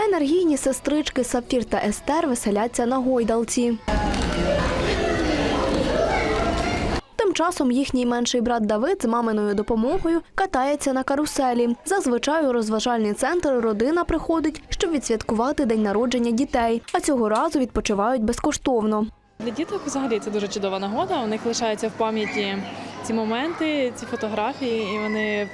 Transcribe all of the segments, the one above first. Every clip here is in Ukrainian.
Енергійні сестрички Сапфір та Естер веселяться на гойдалці. Тим часом їхній менший брат Давид з маминою допомогою катається на каруселі. Зазвичай у розважальний центр родина приходить, щоб відсвяткувати день народження дітей, а цього разу відпочивають безкоштовно. Для діток взагалі це дуже чудова нагода. У них лишаються в пам'яті ці моменти, ці фотографії, і вони,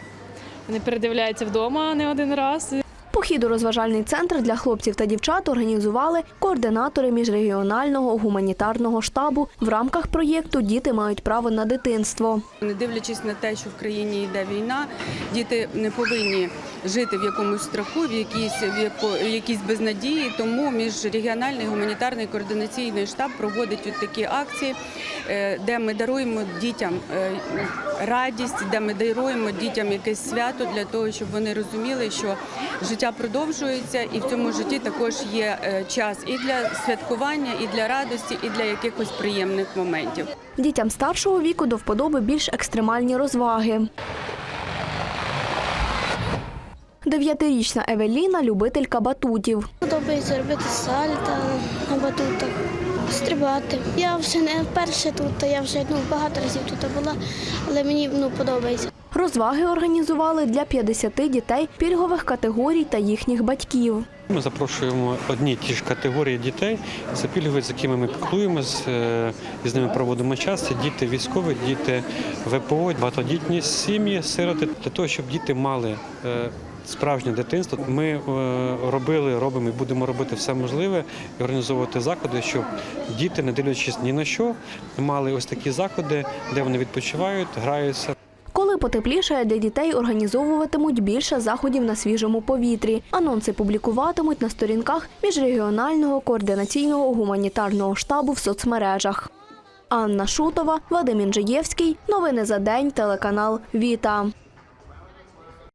вони передивляються вдома не один раз. Похід у розважальний центр для хлопців та дівчат організували координатори міжрегіонального гуманітарного штабу. В рамках проєкту діти мають право на дитинство. Не дивлячись на те, що в країні йде війна, діти не повинні жити в якомусь страху, в якійсь в яко- безнадії. Тому міжрегіональний гуманітарний координаційний штаб проводить от такі акції, е, де ми даруємо дітям е, радість, де ми даруємо дітям якесь свято для того, щоб вони розуміли, що життя продовжується, і в цьому житті також є е, час і для святкування, і для радості, і для якихось приємних моментів. Дітям старшого віку до вподоби більш екстремальні розваги. Дев'ятирічна Евеліна – любителька батутів. Подобається робити сальто на батутах, стрибати. Я вже не вперше тут, я вже ну, багато разів тут була, але мені ну, подобається. Розваги організували для 50 дітей пільгових категорій та їхніх батьків. Ми запрошуємо одні ті ж категорії дітей. Це пільгові, з якими ми піклуємось, е, з ними проводимо час. Це діти військові, діти ВПО, багатодітні сім'ї, сироти для того, щоб діти мали. Справжнє дитинство ми е, робили, робимо і будемо робити все можливе і організовувати заходи, щоб діти, не дивлячись ні на що, мали ось такі заходи, де вони відпочивають, граються. Коли потеплішає, для дітей організовуватимуть більше заходів на свіжому повітрі. Анонси публікуватимуть на сторінках міжрегіонального координаційного гуманітарного штабу в соцмережах. Анна Шутова, Вадим Інжиєвський. Новини за день. Телеканал Віта.